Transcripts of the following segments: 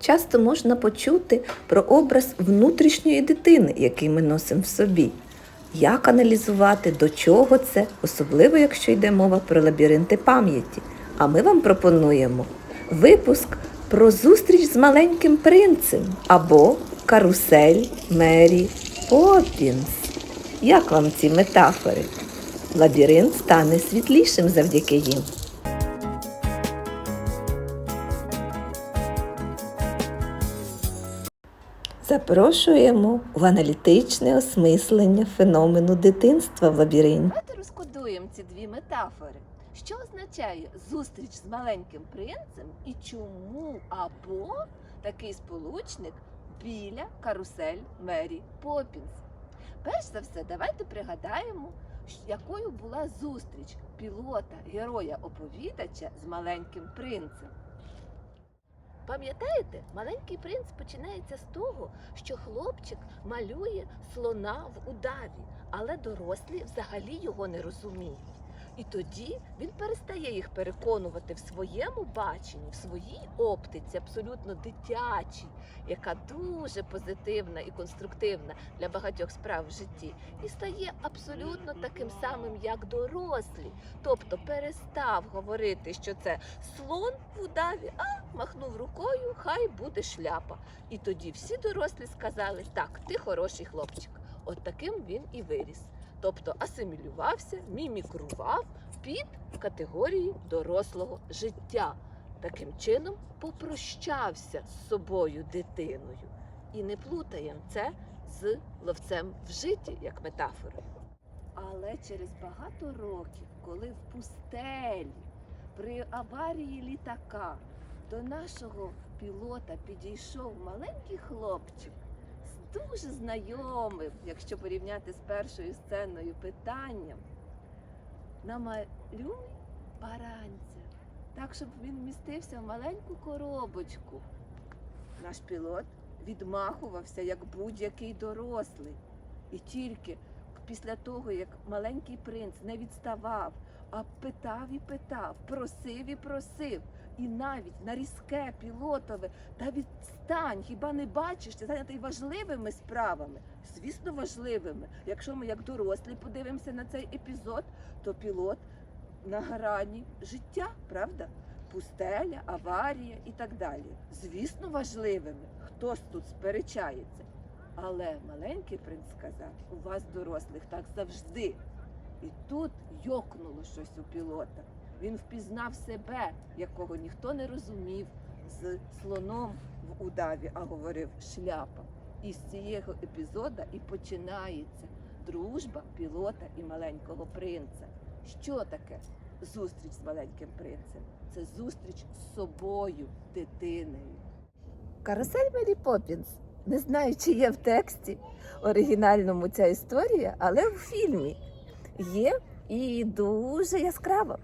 часто можна почути про образ внутрішньої дитини, який ми носимо в собі. Як аналізувати, до чого це, особливо якщо йде мова про лабіринти пам'яті. А ми вам пропонуємо випуск про зустріч з маленьким принцем або карусель Мері Поппінс. Як вам ці метафори? Лабіринт стане світлішим завдяки їм. Запрошуємо в аналітичне осмислення феномену дитинства в лабіринті. Давайте розкодуємо ці дві метафори. Що означає зустріч з маленьким принцем і чому або такий сполучник біля карусель Мері Поппінс? Перш за все, давайте пригадаємо, якою була зустріч пілота, героя-оповідача з маленьким принцем. Пам'ятаєте, маленький принц починається з того, що хлопчик малює слона в удаві, але дорослі взагалі його не розуміють. І тоді він перестає їх переконувати в своєму баченні, в своїй оптиці, абсолютно дитячій, яка дуже позитивна і конструктивна для багатьох справ в житті, і стає абсолютно таким самим, як дорослі. Тобто перестав говорити, що це слон в удаві, а махнув рукою, хай буде шляпа. І тоді всі дорослі сказали: так, ти хороший хлопчик. От таким він і виріс. Тобто асимілювався, мімікрував під категорії дорослого життя. Таким чином попрощався з собою дитиною. І не плутаємо це з ловцем в житті, як метафорою. Але через багато років, коли в пустелі при аварії літака до нашого пілота підійшов маленький хлопчик дуже знайомим, якщо порівняти з першою сценою питанням, намалюй баранця, так, щоб він вмістився в маленьку коробочку. Наш пілот відмахувався як будь-який дорослий. І тільки після того, як маленький принц не відставав, а питав і питав, просив і просив, і навіть на різке пілотове, та відстань, хіба не бачиш, ти зайнятий важливими справами. Звісно, важливими. Якщо ми як дорослі подивимося на цей епізод, то пілот на грані життя, правда? Пустеля, аварія і так далі. Звісно, важливими. Хтось тут сперечається. Але маленький принц сказав, у вас дорослих так завжди. І тут йокнуло щось у пілота. Він впізнав себе, якого ніхто не розумів, з слоном в удаві, а говорив шляпа. І з цього епізода і починається дружба пілота і маленького принца. Що таке зустріч з маленьким принцем? Це зустріч з собою, дитиною. Карусель Мері Поппінс. Не знаю, чи є в тексті оригінальному ця історія, але в фільмі є і дуже яскраво.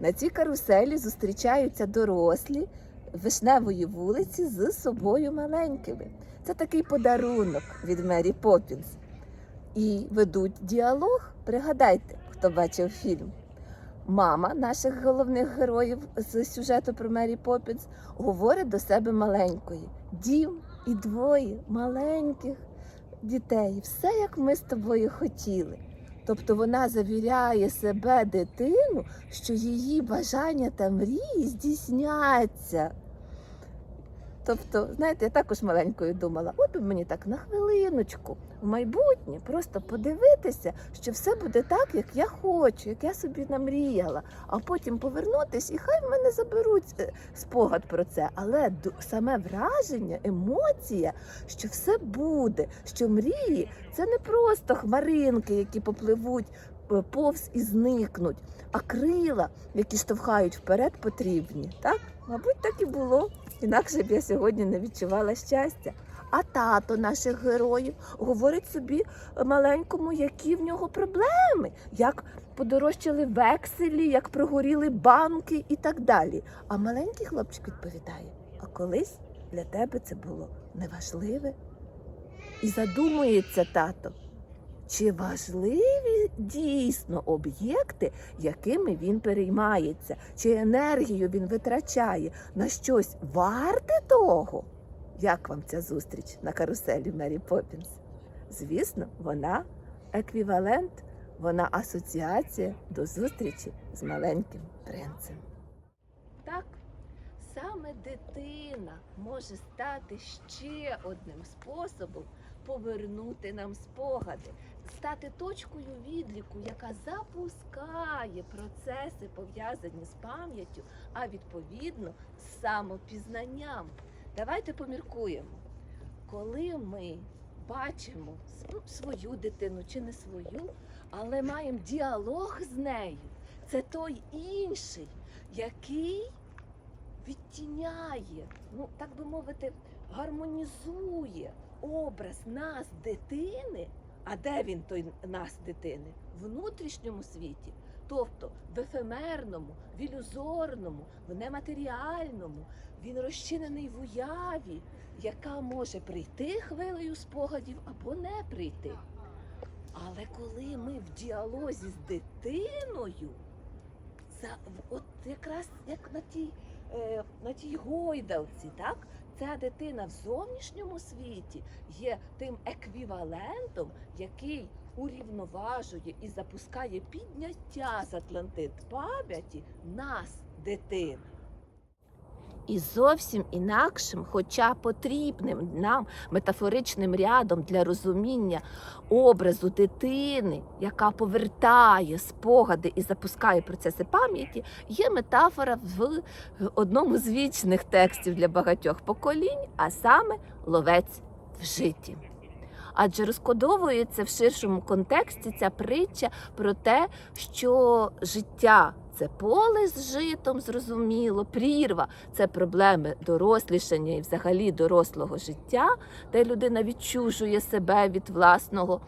На цій каруселі зустрічаються дорослі вишневої вулиці з собою маленькими. Це такий подарунок від Мері Поппінс. І ведуть діалог. Пригадайте, хто бачив фільм. Мама наших головних героїв з сюжету про Мері Поппінс говорить до себе маленької. Дім і двоє маленьких дітей. Все, як ми з тобою хотіли. Тобто вона завіряє себе дитину, що її бажання та мрії здійсняться. Тобто, знаєте, я також маленькою думала, от би мені так на хвилиночку в майбутнє просто подивитися, що все буде так, як я хочу, як я собі намріяла, а потім повернутися, і хай в мене заберуть е, спогад про це. Але саме враження, емоція, що все буде, що мрії це не просто хмаринки, які попливуть е, повз і зникнуть, а крила, які штовхають вперед, потрібні. Так? Мабуть, так і було. Інакше б я сьогодні не відчувала щастя. А тато наших героїв говорить собі маленькому, які в нього проблеми, як подорожчали векселі, як прогоріли банки і так далі. А маленький хлопчик відповідає: а колись для тебе це було неважливе. І задумується тато, чи важливі дійсно об'єкти, якими він переймається, чи енергію він витрачає на щось варте того? Як вам ця зустріч на каруселі Мері Поппінс? Звісно, вона еквівалент, вона асоціація до зустрічі з маленьким принцем. Так, саме дитина може стати ще одним способом повернути нам спогади, стати точкою відліку, яка запускає процеси, пов'язані з пам'яттю, а відповідно з самопізнанням. Давайте поміркуємо, коли ми бачимо свою дитину чи не свою, але маємо діалог з нею, це той інший, який відтіняє, ну так би мовити, гармонізує образ нас, дитини. А де він той нас, дитини? В внутрішньому світі, тобто в ефемерному, в ілюзорному, в нематеріальному. Він розчинений в уяві, яка може прийти хвилею спогадів або не прийти. Але коли ми в діалозі з дитиною, за, от якраз як на тій, е, на тій гойдалці, так? Ця дитина в зовнішньому світі є тим еквівалентом, який урівноважує і запускає підняття з Атлантид пам'яті нас, дитин. І зовсім інакшим, хоча потрібним нам метафоричним рядом для розуміння образу дитини, яка повертає спогади і запускає процеси пам'яті, є метафора в одному з вічних текстів для багатьох поколінь, а саме ловець в житті. Адже розкодовується в ширшому контексті ця притча про те, що життя це поле з житом, зрозуміло, прірва. Це проблеми дорослішання і взагалі дорослого життя, де людина відчужує себе від власного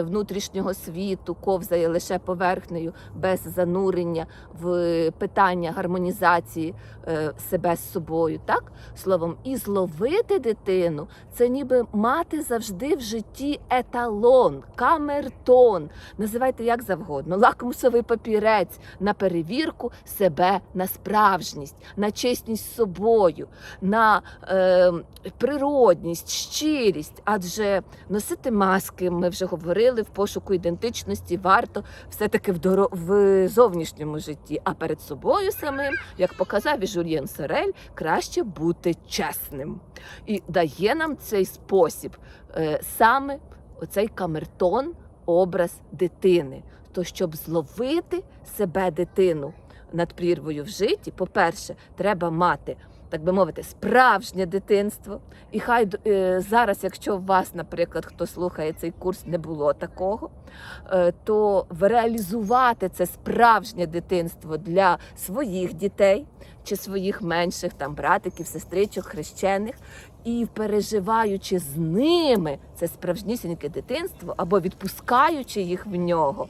внутрішнього світу, ковзає лише поверхнею без занурення в питання гармонізації е, себе з собою. Так словом, і зловити дитину це ніби мати завжди в житті еталон, камертон, називайте як завгодно, лакмусовий папірець на перевірку себе на справжність, на чесність з собою, на е, природність, щирість. Адже носити маски, ми вже говорили, в пошуку ідентичності варто все-таки в, доро... в зовнішньому житті, а перед собою самим, як показав і Жульєн Сорель, краще бути чесним. І дає нам цей спосіб е, саме оцей камертон, образ дитини. То щоб зловити себе дитину над прірвою в житті, по-перше, треба мати. Так би мовити, справжнє дитинство. І хай е, зараз, якщо у вас, наприклад, хто слухає цей курс, не було такого, е, то реалізувати це справжнє дитинство для своїх дітей чи своїх менших там братиків, сестричок, хрещених, і переживаючи з ними це справжнісіньке дитинство або відпускаючи їх в нього,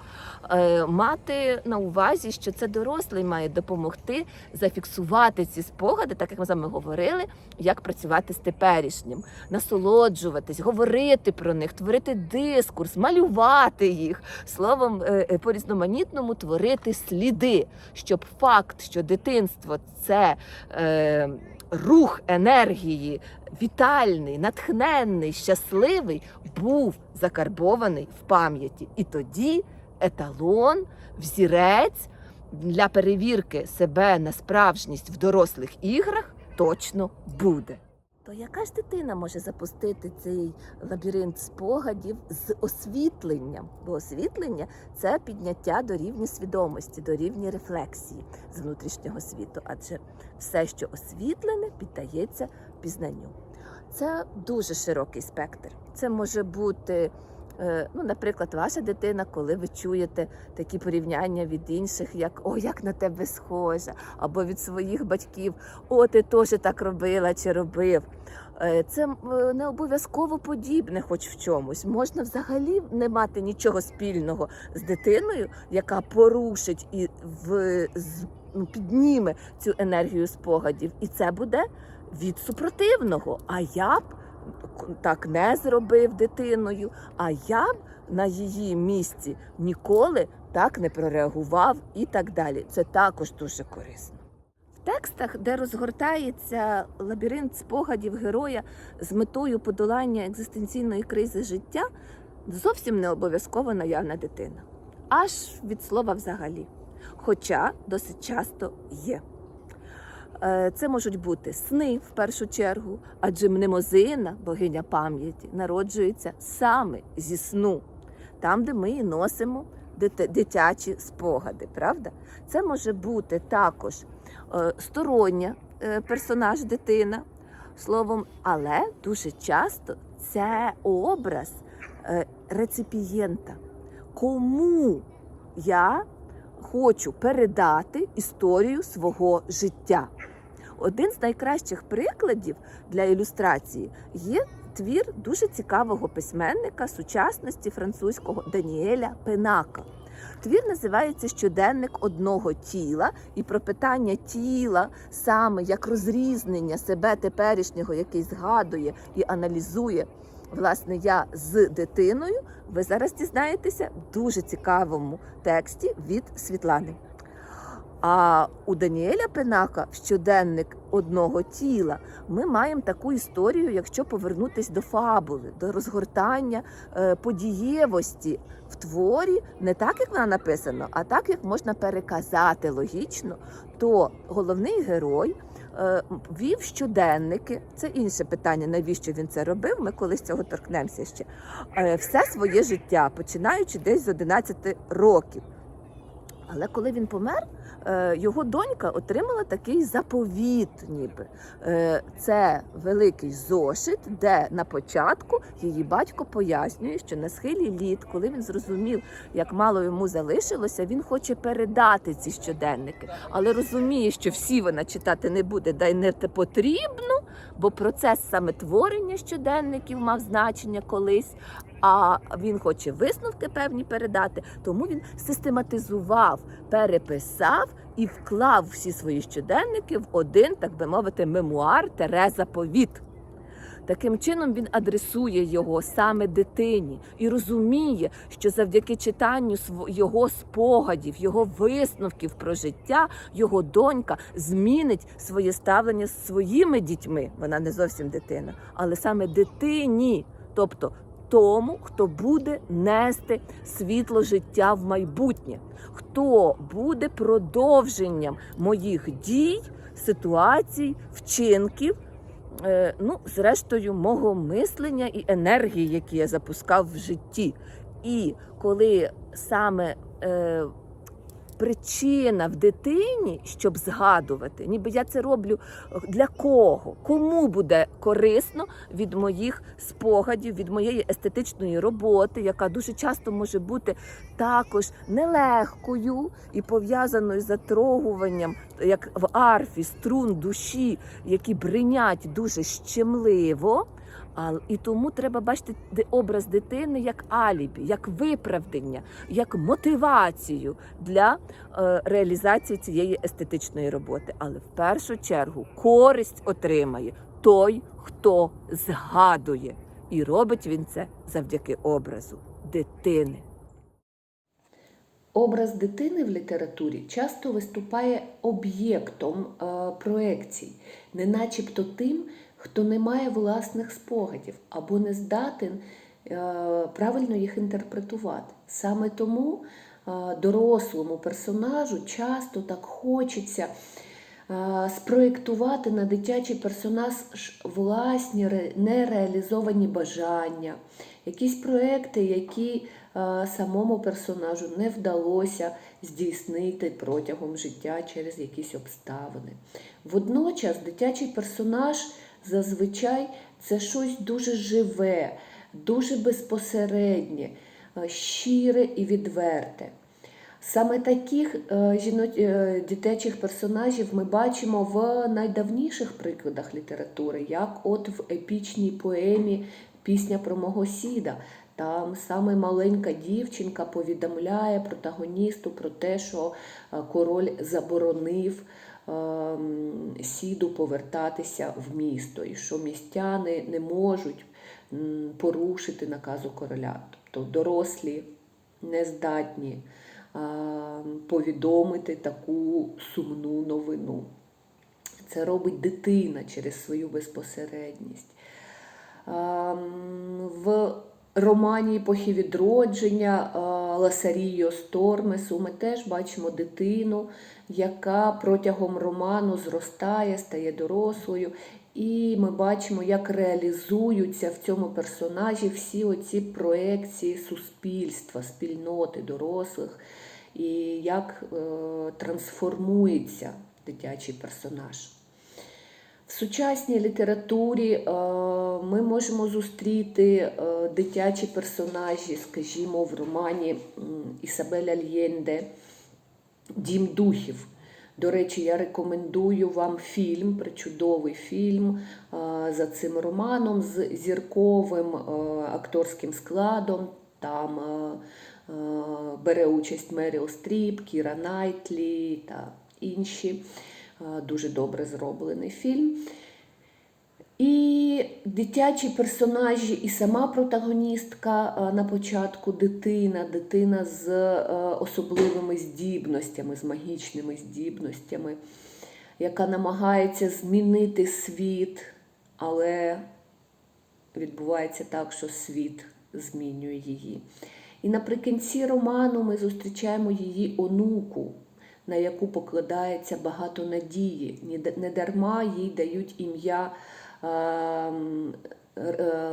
е, мати на увазі, що це дорослий має допомогти зафіксувати ці спогади, так як ми з вами говорили, як працювати з теперішнім, насолоджуватись, говорити про них, творити дискурс, малювати їх, словом, е, е, по різноманітному творити сліди, щоб факт, що дитинство це. Рух енергії вітальний, натхненний, щасливий був закарбований в пам'яті. І тоді еталон, взірець для перевірки себе на справжність в дорослих іграх точно буде. То яка ж дитина може запустити цей лабіринт спогадів з освітленням? Бо освітлення це підняття до рівня свідомості, до рівня рефлексії з внутрішнього світу, адже все, що освітлене, піддається пізнанню. Це дуже широкий спектр. Це може бути, е, ну, наприклад, ваша дитина, коли ви чуєте такі порівняння від інших, як О, як на тебе схожа, або від своїх батьків О, ти теж так робила чи робив. Е, Це е, не обов'язково подібне, хоч в чомусь. Можна взагалі не мати нічого спільного з дитиною, яка порушить і в, ну, підніме цю енергію спогадів. І це буде від супротивного. А я б так не зробив дитиною, а я б на її місці ніколи так не прореагував і так далі. Це також дуже корисно. В текстах, де розгортається лабіринт спогадів героя з метою подолання екзистенційної кризи життя, зовсім не обов'язково наявна дитина. Аж від слова взагалі. Хоча досить часто є. Е, Це можуть бути сни в першу чергу, адже мнемозина, богиня пам'яті, народжується саме зі сну, там, де ми і носимо дитячі спогади, правда? Це може бути також е, стороння е, персонаж дитина, словом, але дуже часто це образ реципієнта. Кому я хочу передати історію свого життя? Один з найкращих прикладів для ілюстрації є твір дуже цікавого письменника сучасності французького Даніеля Пенака. Твір називається Щоденник одного тіла, і про питання тіла саме як розрізнення себе теперішнього, який згадує і аналізує власне я з дитиною. Ви зараз дізнаєтеся в дуже цікавому тексті від Світлани. А у Даніеля Пенака щоденник одного тіла ми маємо таку історію, якщо повернутися до фабули, до розгортання е, подієвості в творі, не так, як вона написана, а так, як можна переказати логічно, то головний герой е, вів щоденники. Це інше питання, навіщо він це робив. Ми колись цього торкнемося ще. Е, все своє життя, починаючи десь з 11 років. Але коли він помер, його донька отримала такий заповіт, ніби Е, це великий зошит, де на початку її батько пояснює, що на схилі літ, коли він зрозумів, як мало йому залишилося, він хоче передати ці щоденники, але розуміє, що всі вона читати не буде, да й не потрібно, бо процес саме творення щоденників мав значення колись. А він хоче висновки певні передати, тому він систематизував, переписав і вклав всі свої щоденники в один, так би мовити, мемуар Тереза Повіт. Таким чином він адресує його саме дитині і розуміє, що завдяки читанню його спогадів, його висновків про життя, його донька змінить своє ставлення з своїми дітьми. Вона не зовсім дитина, але саме дитині, тобто тому, хто буде нести світло життя в майбутнє, хто буде продовженням моїх дій, ситуацій, вчинків. е, Ну, зрештою, мого мислення і енергії, які я запускав в житті. І коли саме е, причина в дитині, щоб згадувати, ніби я це роблю е, для кого? Кому буде корисно від моїх спогадів, від моєї естетичної роботи, яка дуже часто може бути також нелегкою і пов'язаною з затрогуванням, як в арфі, струн душі, які бринять дуже щемливо. І тому треба бачити образ дитини як алібі, як виправдання, як мотивацію для е, реалізації цієї естетичної роботи. Але в першу чергу користь отримає той, хто згадує. І робить він це завдяки образу дитини. Образ дитини в літературі часто виступає об'єктом е, проекцій, не начебто тим, хто не має власних спогадів або не здатен е, правильно їх інтерпретувати. Саме тому е, дорослому персонажу часто так хочеться е, спроєктувати на дитячий персонаж власні нереалізовані бажання, якісь проекти, які самому персонажу не вдалося здійснити протягом життя через якісь обставини. Водночас дитячий персонаж зазвичай це щось дуже живе, дуже безпосереднє, е, щире і відверте. Саме таких е, жіно- е, дитячих персонажів ми бачимо в найдавніших прикладах літератури, як от в епічній поемі Пісня про мого сіда. Там саме маленька дівчинка повідомляє протагоністу про те, що король заборонив сіду повертатися в місто, і що містяни не можуть порушити наказу короля. Тобто дорослі не здатні повідомити таку сумну новину. Це робить дитина через свою безпосередність. Ем, В романі Епохи відродження Ласаріо Стормесу ми теж бачимо дитину, яка протягом роману зростає, стає дорослою. І ми бачимо, як реалізуються в цьому персонажі всі оці проекції суспільства, спільноти дорослих, і як е, трансформується дитячий персонаж. В сучасній літературі е, ми можемо зустріти е, дитячі персонажі, скажімо, в романі Ісабеля Альєнде Дім духів. До речі, я рекомендую вам фільм, причудовий фільм е, за цим романом з зірковим е, акторським складом. Там бере участь Меріл Стріп, Кіра Найтлі та інші. Дуже добре зроблений фільм. І дитячі персонажі, і сама протагоністка е, на початку дитина, дитина з е, особливими здібностями, з магічними здібностями, яка намагається змінити світ, але відбувається так, що світ змінює її. І наприкінці роману ми зустрічаємо її онуку, на яку покладається багато надії. Не дарма їй дають ім'я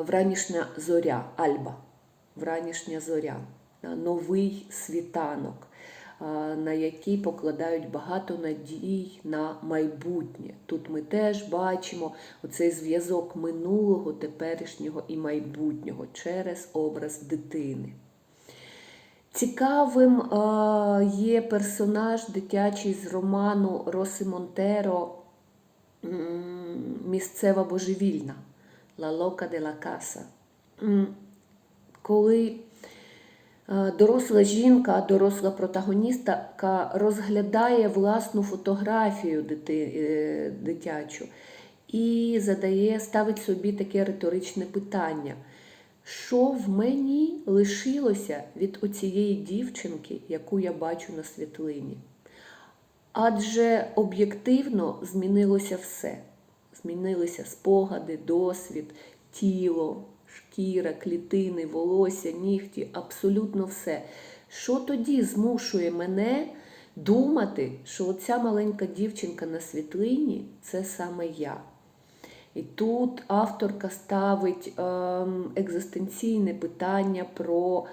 Вранішня зоря, Альба. Вранішня зоря, новий світанок, е, на який покладають багато надій на майбутнє. Тут ми теж бачимо оцей зв'язок минулого, теперішнього і майбутнього через образ дитини. Цікавим е, є персонаж дитячий з роману Роси Монтеро Місцева божевільна La Loca de la. Коли е, доросла жінка, доросла протагоністка розглядає власну фотографію дити, е, дитячу і задає, ставить собі таке риторичне питання. Що в мені лишилося від оцієї дівчинки, яку я бачу на світлині? Адже об'єктивно змінилося все. Змінилися спогади, досвід, тіло, шкіра, клітини, волосся, нігті, абсолютно все. Що тоді змушує мене думати, що оця маленька дівчинка на світлині це саме я? І тут авторка ставить ем, екзистенційне питання про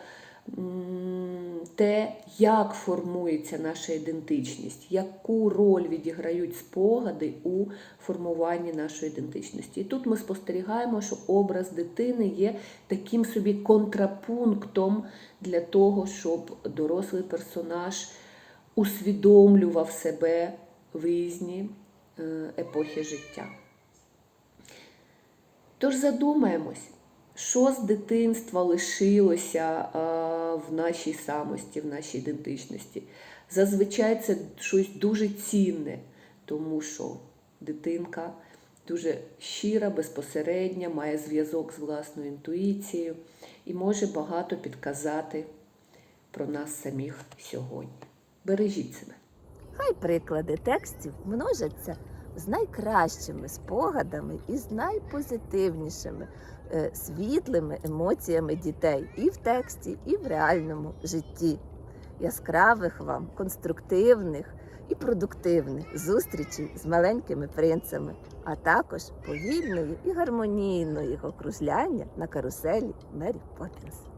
те, як формується наша ідентичність, яку роль відіграють спогади у формуванні нашої ідентичності. І тут ми спостерігаємо, що образ дитини є таким собі контрапунктом для того, щоб дорослий персонаж усвідомлював себе в різні е, епохи життя. Тож задумаємось, що з дитинства лишилося а, в нашій самості, в нашій ідентичності. Зазвичай це щось дуже цінне, тому що дитинка дуже щира, безпосередня, має зв'язок з власною інтуїцією і може багато підказати про нас самих сьогодні. Бережіть себе. Хай приклади текстів множаться з найкращими спогадами і з найпозитивнішими е, світлими емоціями дітей і в тексті, і в реальному житті. Яскравих вам, конструктивних і продуктивних зустрічей з маленькими принцами, а також повільної і гармонійної їх окружляння на каруселі Мері Поппінс.